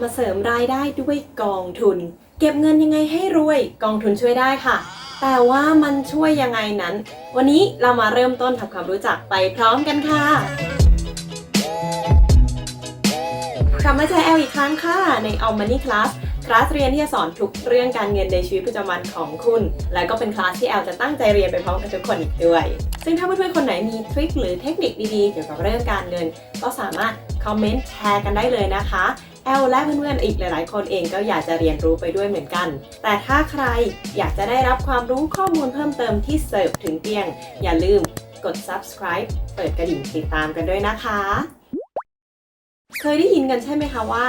มาเสริมรายได้ด้วยกองทุน เก็บเงินยังไงให้รวยกองทุนช่วยได้ค่ะ แต่ว่ามันช่วยยังไงนั้น วันนี้เรามาเริ่มต้นทำความรู้จักไปพร้อมกันค่ะกลับมาเจอแอลอีกครั้งค่ะ ใน All Money Class คลาสเรียนที่จะสอนทุกเรื่องการเงินในชีวิตประจำวันของคุณ และก็เป็นคลาสที่แอลจะตั้งใจเรียนไปพร้อมกับทุกคนอีกด้วย ซึ่งถ้าเพื่อนๆคนไหนมีทริคหรือเทคนิคดีๆ เกี่ยวกับเรื่องการเงิน ก็สามารถคอมเมนต์แชร์กันได้เลยนะคะ แอลและเพื่อนๆอีกหลายๆ คนเองก็อยากจะเรียนรู้ไปด้วยเหมือนกัน แต่ถ้าใครอยากจะได้รับความรู้ข้อมูลเพิ่มเติมที่เสิร์ฟถึงเตียง อย่าลืมกด subscribe เปิดกระดิ่งติดตามกันด้วยนะคะ เคยได้ยินกันใช่ไหมคะว่า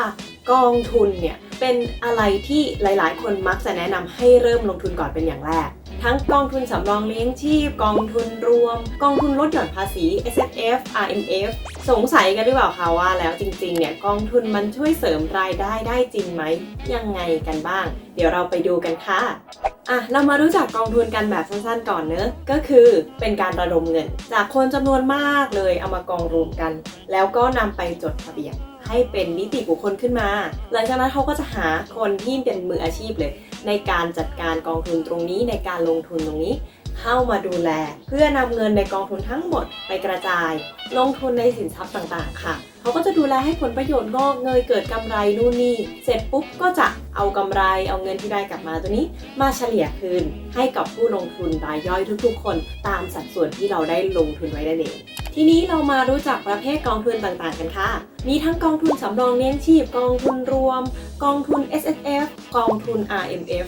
กองทุนเนี่ย เป็นอะไรที่หลายๆ คนมักจะแนะนำให้เริ่มลงทุนก่อนเป็นอย่างแรก ทั้งกองทุนสำรองเลี้ยงชีพ กองทุนรวม กองทุนลดหย่อนภาษี S F F R M F สงสัยกันหรือเปล่าคะว่าแล้วจริง ๆ เนี่ยกองทุนมันช่วยเสริมรายได้ได้จริงไหม ยังไงกันบ้าง เดี๋ยวเราไปดูกันค่ะอะ เรามารู้จักกองทุนกันแบบสั้นๆก่อนเนอะก็คือเป็นการระดมเงิน จากคนจำนวนมากเลยเอามากองรวมกัน แล้วก็นำไปจดทะเบียน ให้เป็นนิติบุคคลขึ้นมา หลังจากนั้นเขาก็จะหาคนที่เป็นมืออาชีพเลย ในการจัดการกองทุนตรงนี้ในการลงทุนตรงนี้เข้ามาดูแล เพื่อนำเงินในกองทุนทั้งหมดไปกระจาย ลงทุนในสินทรัพย์ต่างๆ ค่ะ เขาก็จะดูแลให้ผลประโยชน์งอกเงยเกิดกำไรนู่นนี่ เสร็จปุ๊บก็จะเอากำไรเอาเงินที่ได้กลับมาตัวนี้ มาเฉลี่ยคืนให้กับผู้ลงทุนรายย่อยทุกๆ คน ตามสัดส่วนที่เราได้ลงทุนไว้นั่นเอง ทีนี้เรามารู้จักประเภทกองทุนต่างๆกันค่ะ มีทั้งกองทุนสำรองเลี้ยงชีพ กองทุนรวม กองทุน S S F กองทุน R M F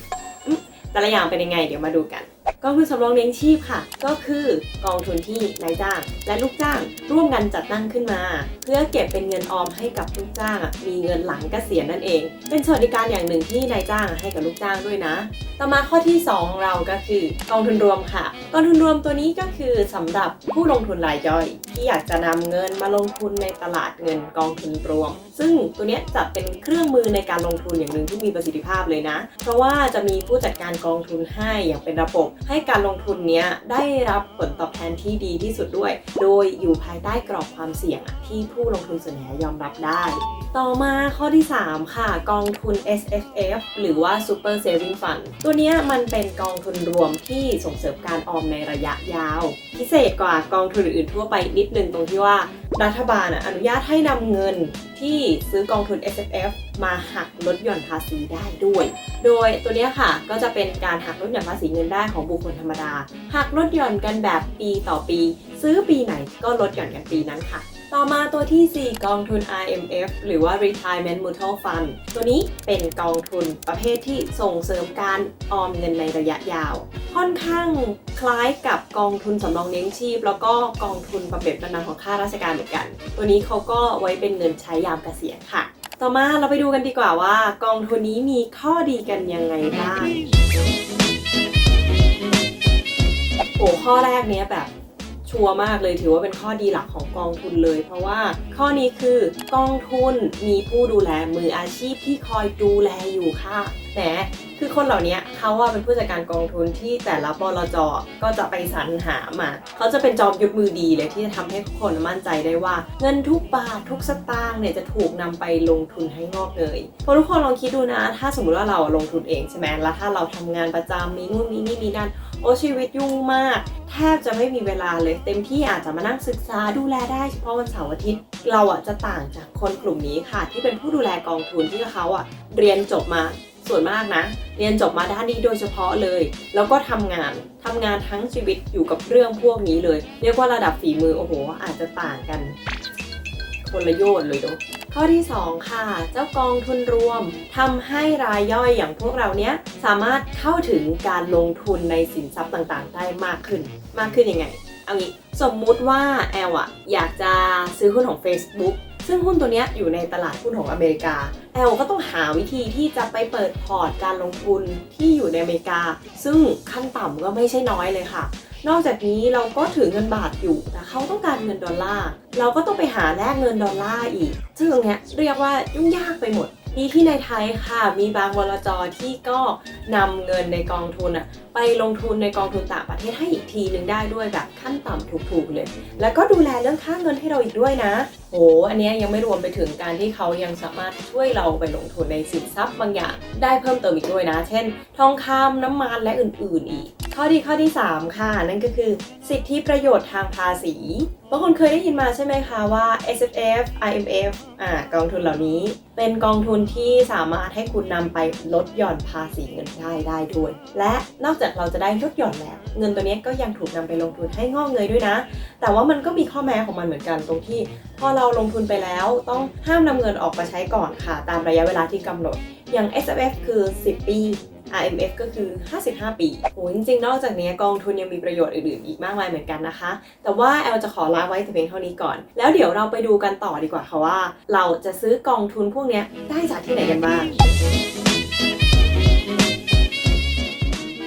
แต่ละอย่างเป็นยังไง เดี๋ยวมาดูกัน กองทุนสำรองเลี้ยงชีพค่ะ ก็คือกองทุนที่นายจ้าง และลูกจ้างร่วมกันจัดตั้งขึ้นมา เพื่อเก็บเป็นเงินออมให้กับลูกจ้างอะมีเงินหลังเกษียณนั่นเอง เป็นสวัสดิการอย่างหนึ่งที่นายจ้างให้กับลูกจ้างด้วยนะ ต่อมาข้อที่ 2 ของเราก็คือกองทุนรวมค่ะ กองทุนรวมตัวนี้ก็คือสำหรับผู้ลงทุนรายย่อย ที่อยากจะนำเงินมาลงทุนในตลาดเงินกองทุนรวม ซึ่งตัวนี้จะเป็นเครื่องมือในการลงทุนอย่างหนึ่งที่มีประสิทธิภาพเลยนะ เพราะว่าจะมีผู้จัดการกองทุนให้อย่างเป็นระบบให้ให้การลงทุนเนี้ยได้รับผลตอบแทนที่ดีที่สุดด้วย โดยอยู่ภายใต้กรอบความเสี่ยงที่ผู้ลงทุนส่วนใหญ่ยอมรับได้ ต่อมาข้อที่ 3 ค่ะ กองทุน S F F หรือว่า Super Saving Fund ตัวนี้มันเป็นกองทุนรวมที่ส่งเสริมการออมในระยะยาว พิเศษกว่ากองทุนอื่นทั่วไปนิดนึงตรงที่ว่ารัฐบาลอนุญาตให้นำเงินที่ซื้อกองทุน S F F มาหักลดหย่อนภาษีได้ด้วย โดยตัวนี้ค่ะก็จะเป็นการหักลดหย่อนภาษีเงินได้ของบุคคลธรรมดาหักลดหย่อนกันแบบปีต่อปี ซื้อปีไหนก็ลดหย่อนกันปีนั้นค่ะ ต่อมาตัวที่ 4 กองทุน RMF หรือว่า Retirement Mutual Fund ตัวนี้เป็นกองทุนประเภทที่ส่งเสริมการออมเงินในระยะยาว ค่อนข้างคล้ายกับกองทุนสำรองเลี้ยงชีพ แล้วก็กองทุนบำเหน็จบำนาญของข้าราชการเหมือนกัน ตัวนี้เขาก็ไว้เป็นเงินใช้ยามเกษียณค่ะต่อมาเราไปดูกันดีกว่าว่ากองทุนนี้มีข้อดีกันยังไงบ้าง โอ้ข้อแรกเนี้ยแบบชัวร์มากเลยถือว่าเป็นข้อดีหลักของกองทุนเลย เพราะว่าข้อนี้คือกองทุนมีผู้ดูแลมืออาชีพที่คอยดูแลอยู่ค่ะแหม คือคนเหล่านี้เขาว่าเป็นผู้จัดการกองทุนที่แต่ละบลจก็จะไปสรรหามา เขาจะเป็นจอมยุทธมือดีเลยที่จะทำให้คนมั่นใจได้ว่า เงินทุกบาททุกสตางค์เนี่ยจะถูกนำไปลงทุนให้งอกเงยเพราะทุกคนลองคิดดูนะ ถ้าสมมติว่าเราลงทุนเองใช่ไหมแล้วถ้าเราทำงานประจำมีนู่นมีนี่มีนั่นโอ้ชีวิตยุ่งมาก แทบจะไม่มีเวลาเลย เต็มที่อาจจะมานั่งศึกษาดูแลได้เฉพาะวันเสาร์อาทิตย์ เราอะจะต่างจากคนกลุ่มนี้ค่ะ ที่เป็นผู้ดูแลกองทุนที่เขาอะเรียนจบมา ส่วนมากนะ เรียนจบมาด้านนี้โดยเฉพาะเลย แล้วก็ทำงานทำงานทั้งชีวิตอยู่กับเรื่องพวกนี้เลย เรียกว่าระดับฝีมือโอ้โห อาจจะต่างกัน คนละโยชน์เลยเนาะข้อที่ 2 ค่ะ เจ้ากองทุนรวมทำให้รายย่อยอย่างพวกเราเนี้ยสามารถเข้าถึงการลงทุนในสินทรัพย์ต่างๆ ได้มากขึ้น มากขึ้นยังไงเอางี้สมมุติว่าแอลอะอยากจะซื้อหุ้นของ Facebook ซึ่งหุ้นตัวนี้อยู่ในตลาดหุ้นของอเมริกา แอลก็ต้องหาวิธีที่จะไปเปิดพอร์ตการลงทุนที่อยู่ในอเมริกา ซึ่งขั้นต่ำก็ไม่ใช่น้อยเลยค่ะ นอกจากนี้เราก็ถือเงินบาทอยู่แต่เขาต้องการเงินดอลลาร์ เราก็ต้องไปหาแลกเงินดอลลาร์อีก ซึ่งตรงนี้เรียกว่ายุ่งยากไปหมด นี่ที่ในไทยค่ะ มีบางวลจที่ก็นำเงินในกองทุนอะไปลงทุนในกองทุนต่างประเทศให้อีกทีหนึ่งได้ด้วยแบบขั้นต่ำถูกๆเลย แล้วก็ดูแลเรื่องค่าเงินให้เราอีกด้วยนะ โห อันนี้ยยังไม่รวมไปถึงการที่เขายังสามารถช่วยเราไปลงทุนในสินทรัพย์บางอย่างได้เพิ่มเติมอีกด้วยนะ เช่น ทองคำน้ำมันและอื่นๆอีก ข้อดีข้อที่ 3 ค่ะ นั่นก็คือ สิทธิประโยชน์ทางภาษีบางคนเคยได้ยินมาใช่ไหมคะว่า S F F I M F อ่ากองทุนเหล่านี้ เป็นกองทุนที่สามารถให้คุณนำไปลดหย่อนภาษีเงินได้ได้ด้วย และนอกจากเราจะได้ลดหย่อนแล้ว เงินตัวนี้ก็ยังถูกนำไปลงทุนให้งอกเงยด้วยนะ แต่ว่ามันก็มีข้อแม้ของมันเหมือนกันตรงที่ พอเราลงทุนไปแล้วต้องห้ามนำเงินออกมาใช้ก่อนค่ะ ตามระยะเวลาที่กำหนดอย่าง S F F คือ 10 ปี RMF ก็คือ 55 ปีโหจริงๆ นอกจากนี้กองทุนยังมีประโยชน์อื่นๆ อีกมากมายเหมือนกันนะคะ แต่ว่าแอลจะขอลาไว้แต่เพียงเท่านี้ก่อน แล้วเดี๋ยวเราไปดูกันต่อดีกว่าค่ะว่า เราจะซื้อกองทุนพวกนี้ได้จากที่ไหนกันบ้าง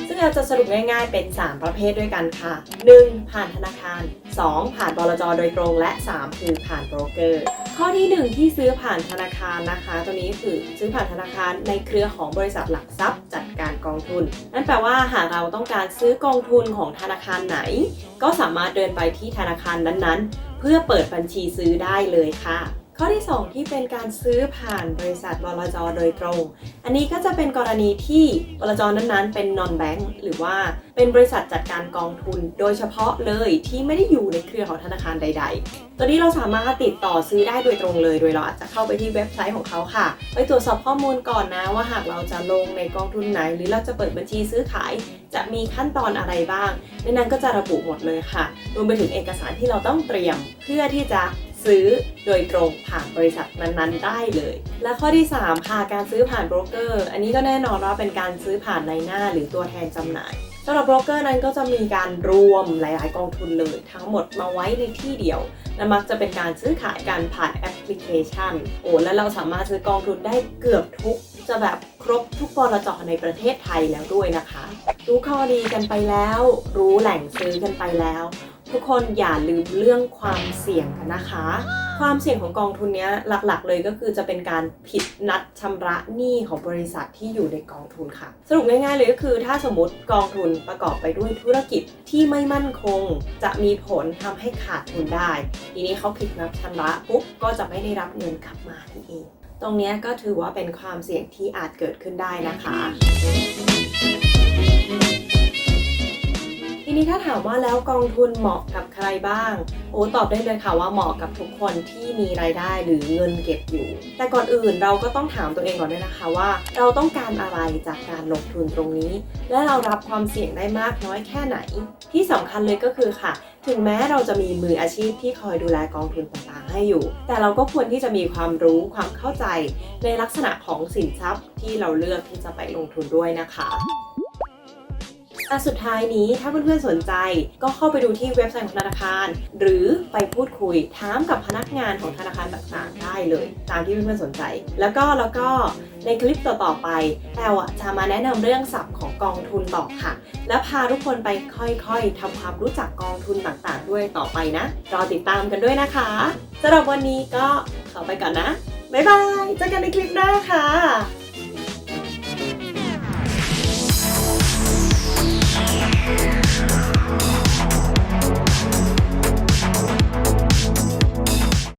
ซึ่งเราจะสรุปง่ายๆเป็น 3 ประเภทด้วยกันค่ะ 1. ผ่านธนาคาร 2. ผ่านบลจโดยตรงและ 3 คือผ่านโบรกเกอร์ ข้อที่ 1 ที่ซื้อผ่านธนาคารนะคะ ตัวนี้คือซื้อผ่านธนาคารในเครือของบริษัทหลักทรัพย์จัดการกองทุน นั่นแปลว่าหากเราต้องการซื้อกองทุนของธนาคารไหน ก็สามารถเดินไปที่ธนาคารนั้นๆ เพื่อเปิดบัญชีซื้อได้เลยค่ะ ข้อที่ 2 ที่เป็นการซื้อผ่านบริษัทบลจโดยตรง อันนี้ก็จะเป็นกรณีที่บลจนั้นๆ เป็น non bank หรือว่าเป็นบริษัทจัดการกองทุน โดยเฉพาะเลยที่ไม่ได้อยู่ในเครือของธนาคารใด ๆ ตัวนี้เราสามารถติดต่อซื้อได้โดยตรงเลย โดยเราอาจจะเข้าไปที่เว็บไซต์ของเขาค่ะ ไปตรวจสอบข้อมูลก่อนนะว่าหากเราจะลงในกองทุนไหน หรือเราจะเปิดบัญชีซื้อขาย จะมีขั้นตอนอะไรบ้าง ในนั้นก็จะระบุหมดเลยค่ะ รวมไปถึงเอกสารที่เราต้องเตรียมเพื่อที่จะ ซื้อโดยตรงผ่านบริษัทนั้นๆ ได้เลย และข้อที่ 3 ค่ะการซื้อผ่านโบรกเกอร์ อันนี้ก็แน่นอนว่าเป็นการซื้อผ่านในหน้าหรือตัวแทนจำหน่ายสำหรับโบรกเกอร์นั้นก็จะมีการรวมหลาย ๆ กองทุนเลย ทั้งหมดมาไว้ในที่เดียว และมักจะเป็นการซื้อขายกันผ่านแอปพลิเคชัน โอ้แล้วเราสามารถซื้อกองทุนได้เกือบทุก จะแบบครบทุกบลจในประเทศไทยแล้วด้วยนะคะ รู้ข้อดีกันไปแล้ว รู้แหล่งซื้อกันไปแล้ว ทุกคนอย่าลืมเรื่องความเสี่ยงกันนะคะ ความเสี่ยงของกองทุนนี้หลักๆ เลยก็คือจะเป็นการผิดนัดชำระหนี้ของบริษัทที่อยู่ในกองทุนค่ะ สรุปง่ายๆเลยก็คือ ถ้าสมมติกองทุนประกอบไปด้วยธุรกิจที่ไม่มั่นคง จะมีผลทำให้ขาดทุนได้ ทีนี้เขาผิดนัดชำระปุ๊บก็จะไม่ได้รับเงินกลับมานั่นเองตรงนี้ก็ถือว่าเป็นความเสี่ยงที่อาจเกิดขึ้นได้นะคะ นี้ถ้าถามว่าแล้วกองทุนเหมาะกับใครบ้าง โอ้ตอบได้เลยค่ะว่าเหมาะกับทุกคนที่มีรายได้หรือเงินเก็บอยู่ แต่ก่อนอื่นเราก็ต้องถามตัวเองก่อนด้วยนะคะว่า เราต้องการอะไรจากการลงทุนตรงนี้ และเรารับความเสี่ยงได้มากน้อยแค่ไหน ที่สำคัญเลยก็คือค่ะ ถึงแม้เราจะมีมืออาชีพที่คอยดูแลกองทุนต่างๆ ให้อยู่ แต่เราก็ควรที่จะมีความรู้ความเข้าใจ ในลักษณะของสินทรัพย์ที่เราเลือกที่จะไปลงทุนด้วยนะคะ อะสุดท้ายนี้ถ้าเพื่อนๆสนใจก็เข้าไปดูที่เว็บไซต์ของธนาคาร หรือไปพูดคุยถามกับพนักงานของธนาคารต่างๆ ได้เลย ตามที่เพื่อนๆสนใจ แล้วก็แล้วก็ในคลิปต่อๆไปแอลอะจะมาแนะนำเรื่องศัพท์ของกองทุนต่อค่ะ และพาทุกคนไปค่อยๆทำความรู้จักกองทุนต่างๆ ด้วยต่อไปนะรอติดตามกันด้วยนะคะสำหรับวันนี้ก็ขอไปก่อนนะบ๊ายบายเจอกันในคลิปหน้าค่ะ